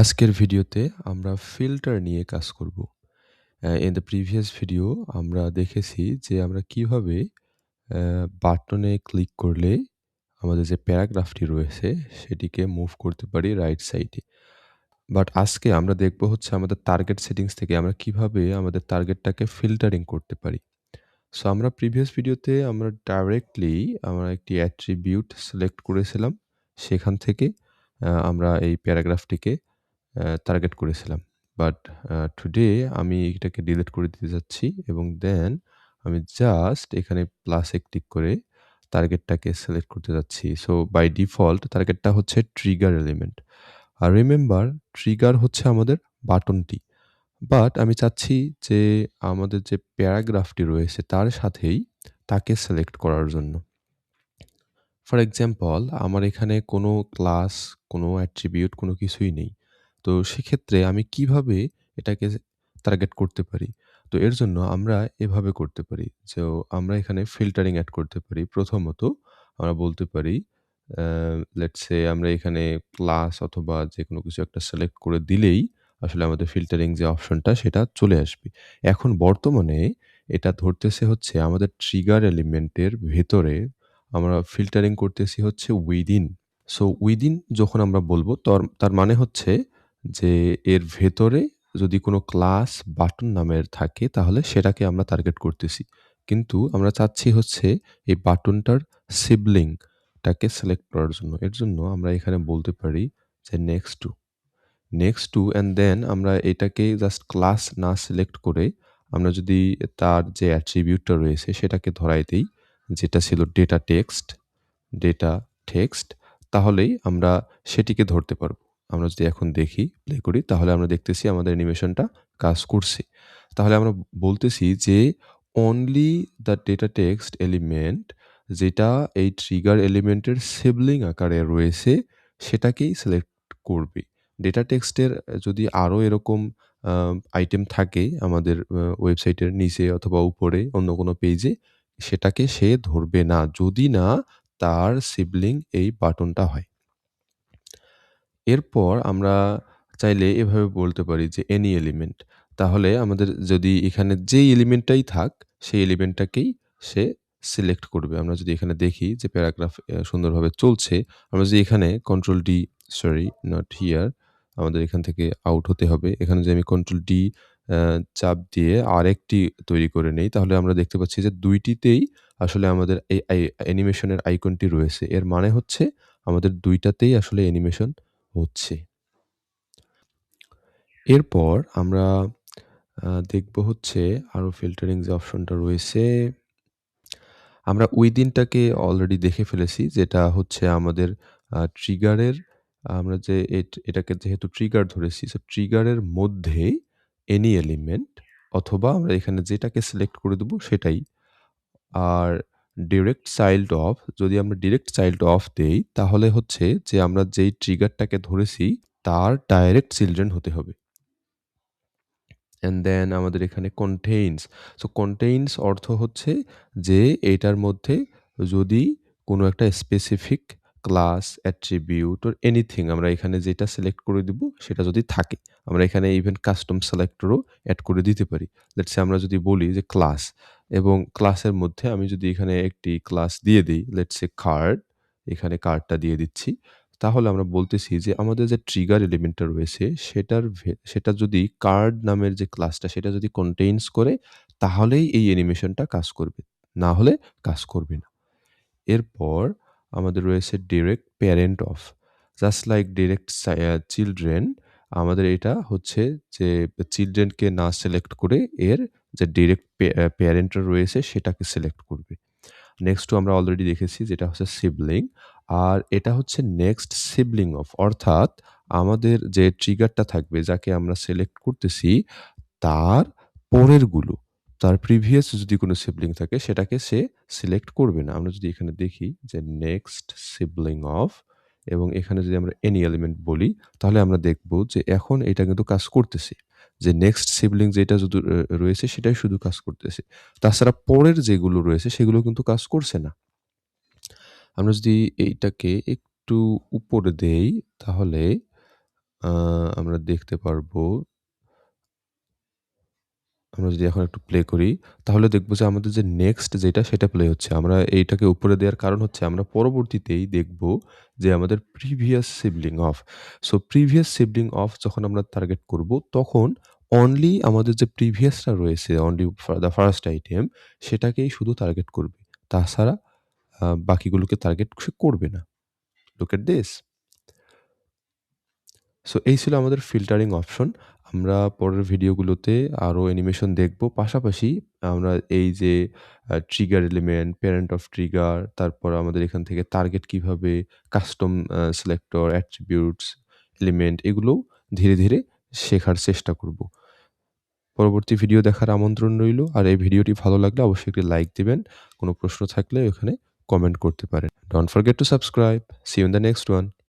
আজকের ভিডিওতে আমরা ফিল্টার নিয়ে কাজ করব। ইন দ্য প্রিভিয়াস ভিডিও আমরা দেখেছি যে আমরা কীভাবে বাটনে ক্লিক করলে আমাদের যে প্যারাগ্রাফটি রয়েছে সেটিকে মুভ করতে পারি রাইট সাইডে। বাট আজকে আমরা দেখব হচ্ছে আমাদের টার্গেট সেটিংস থেকে আমরা কীভাবে আমাদের টার্গেটটাকে ফিল্টারিং করতে পারি। সো আমরা প্রিভিয়াস ভিডিওতে আমরা ডাইরেক্টলি আমরা একটি অ্যাট্রিবিউট সিলেক্ট করেছিলাম। সেখান থেকে আমরা এই প্যারাগ্রাফটিকে টার্গেট করেছিলাম। বাট টুডে আমি এটাকে ডিলিট করে দিতে যাচ্ছি এবং দেন আমি জাস্ট এখানে প্লাসে ক্লিক করে টার্গেটটাকে সিলেক্ট করতে যাচ্ছি। সো বাই ডিফল্ট টার্গেটটা হচ্ছে ট্রিগার এলিমেন্ট। আর রিমেম্বার ট্রিগার হচ্ছে আমাদের বাটনটি। বাট আমি চাচ্ছি যে আমাদের যে প্যারাগ্রাফটি রয়েছে তার সাথেই তাকে সিলেক্ট করার জন্য। ফর এক্সাম্পল আমার এখানে কোনো ক্লাস, কোনো অ্যাট্রিবিউট কোনো কিছুই নেই। তো সেক্ষেত্রে আমি কীভাবে এটাকে টার্গেট করতে পারি? তো এর জন্য আমরা এভাবে করতে পারি। যে আমরা এখানে ফিল্টারিং এড করতে পারি। প্রথমত আমরা বলতে পারি লেটস সে আমরা এখানে ক্লাস অথবা যেকোনো কিছু একটা সিলেক্ট করে দিলেই আসলে আমাদের ফিল্টারিং যে অপশনটা সেটা চলে আসবে। এখন বর্তমানে এটা ধরতেছে হচ্ছে আমাদের ট্রিগার এলিমেন্টের ভেতরে আমরা ফিল্টারিং করতেছি হচ্ছে উইদিন। সো উইদিন যখন আমরা বলব, তর, তার মানে হচ্ছে যে এর ভেতরে যদি কোনো ক্লাস বাটন নামের থাকে তাহলে সেটাকে আমরা টার্গেট করতেছি। কিন্তু আমরা চাচ্ছি হচ্ছে এই বাটনটার সিবলিং টাকে সিলেক্ট করার জন্য। এর জন্য আমরা এখানে বলতে পারি যে next to. Next to and then আমরা এটাকে জাস্ট ক্লাস না সিলেক্ট করে আমরা যদি তার যে অ্যাট্রিবিউটটা রয়েছে সেটাকে ধরাই দেই যেটা ছিল ডেটা টেক্সট, ডেটা টেক্সট তাহলেই আমরা সেটিকে ধরতে পারব। আমরা যদি এখন দেখি, প্লে করি তাহলে আমরা দেখতেছি আমাদের অ্যানিমেশনটা কাজ করছে। তাহলে আমরা বলতেছি যে only the data text element যেটা এই ট্রিগার এলিমেন্টের সিবলিং আকারে রয়েছে সেটাকেই সিলেক্ট করবে। ডেটা টেক্সটের যদি আরও এরকম আইটেম থাকে আমাদের ওয়েবসাইটের নিচে অথবা উপরে অন্য কোনো পেজে সেটাকে সে ধরবে না। যদি না তার সিবলিং এই বাটনটা হয়। এরপর আমরা চাইলে এভাবে বলতে পারি যে এনি এলিমেন্ট। তাহলে আমাদের যদি এখানে যেই এলিমেন্টটাই থাক, সেই এলিমেন্টটাকেই সে সিলেক্ট করবে। আমরা যদি এখানে দেখি যে প্যারাগ্রাফ সুন্দরভাবে চলছে। আমরা যদি এখানে control D sorry not here আমাদের এখান থেকে আউট হতে হবে। এখানে যদি আমি কন্ট্রোল ডি চাপ দিয়ে আরেকটি তৈরি করে নেই, তাহলে আমরা দেখতে পাচ্ছি যে দুইটিতেই আসলে আমাদের এই আই অ্যানিমেশনের আইকনটি রয়েছে। এর মানে হচ্ছে আমাদের দুইটাতেই আসলে অ্যানিমেশন হচ্ছে। এরপর আমরা দেখব হচ্ছে আরও ফিল্টারিং যে অপশনটা রয়েছে। আমরা উইদিনটাকে অলরেডি দেখে ফেলেছি, যেটা হচ্ছে আমাদের ট্রিগারের আমরা যে এটাকে যেহেতু ট্রিগার ধরেছি সো ট্রিগারের মধ্যে এনি এলিমেন্ট অথবা আমরা এখানে যেটাকে সিলেক্ট করে দেবো সেটাই। আর ডিরেক্ট চাইল্ড অফ যদি আমরা ডিরেক্ট চাইল্ড অফ দেই তাহলে হচ্ছে যে আমরা যেই ট্রিগারটাকে ধরেছি তার ডাইরেক্ট চিলড্রেন হতে হবে। অ্যান্ড দেন আমাদের এখানে কন্টেইনস। সো কন্টেইনস অর্থ হচ্ছে যে এটার মধ্যে যদি কোনো একটা specific class, attribute or anything আমরা এখানে যেটা সিলেক্ট করে দিব সেটা যদি থাকে। আমরা এখানে ইভেন কাস্টম সিলেক্টরও অ্যাড করে দিতে পারি। লেটস আমরা যদি বলি যে ক্লাস এবং ক্লাসের মধ্যে আমি যদি এখানে একটি ক্লাস দিয়ে দিই লেটস সে কার্ড, এখানে কার্ডটা দিয়ে দিচ্ছি। তাহলে আমরা বলতেছি যে আমাদের যে ট্রিগার এলিমেন্টটা রয়েছে সেটার সেটা যদি কার্ড নামের যে ক্লাসটা সেটা যদি কন্টেইনস করে তাহলেই এই অ্যানিমেশনটা কাজ করবে। না হলে কাজ করবে না। এরপর আমাদের রয়েছে direct parent of. Just like direct children আমাদের এটা হচ্ছে যে চিলড্রেনকে না সিলেক্ট করে এর যে ডিরেক্ট প্যা প্যারেন্টরা রয়েছে সেটাকে সিলেক্ট করবে। নেক্সট আমরা অলরেডি দেখেছি যেটা হচ্ছে সিবলিং। আর এটা হচ্ছে নেক্সট সিবলিং অফ অর্থাৎ আমাদের যে ট্রিগারটা থাকবে যাকে আমরা সিলেক্ট করতেছি তার পরেরগুলো তার প্রিভিয়াস যদি কোনো সিবলিং থাকে সেটাকে সে সিলেক্ট করবে না। আমরা যদি এখানে দেখি যে নেক্সট সিবলিং অফ এবং এখানে যদি আমরা এনি এলিমেন্ট বলি তাহলে আমরা দেখব যে এখন এটা কিন্তু কাজ করতেছে। যে নেক্সট সিবলিং যেটা যদি রয়েছে সেটাই শুধু কাজ করতেছে। তাছাড়া পরের যেগুলো রয়েছে সেগুলো কিন্তু কাজ করছে না। আমরা যদি এইটাকে একটু উপরে দেই, তাহলে আমরা দেখতে পারব, আমরা যদি এখন একটু প্লে করি, তাহলে দেখব যে আমাদের যে নেক্সট যেটা সেটা প্লে হচ্ছে। আমরা এইটাকে উপরে দেওয়ার কারণ হচ্ছে আমরা পরবর্তীতেই দেখব যে আমাদের previous sibling of. So previous sibling of যখন আমরা টার্গেট করব, তখন অনলি আমাদের যে প্রিভিয়াসটা রয়েছে অনলি দ্য ফার্স্ট আইটেম সেটাকেই শুধু টার্গেট করবে। তাছাড়া বাকিগুলোকে টার্গেট সে করবে না। Look at this. সো এই ছিল আমাদের ফিল্টারিং অপশন। আমরা পরের ভিডিওগুলোতে আরও অ্যানিমেশন দেখব। পাশাপাশি আমরা এই যে trigger element, parent of trigger, তারপর আমাদের এখান থেকে টার্গেট কীভাবে, কাস্টম সিলেক্টর, অ্যাট্রিবিউটস, এলিমেন্ট এগুলোও ধীরে, ধীরে শেখার চেষ্টা করব। পরবর্তী ভিডিও দেখার আমন্ত্রণ রইল আর এই ভিডিওটি ভালো লাগলে অবশ্যই একটি লাইক দিবেন। কোনো প্রশ্ন থাকলে ওখানে কমেন্ট করতে পারেন। Don't forget to subscribe. See in the next one.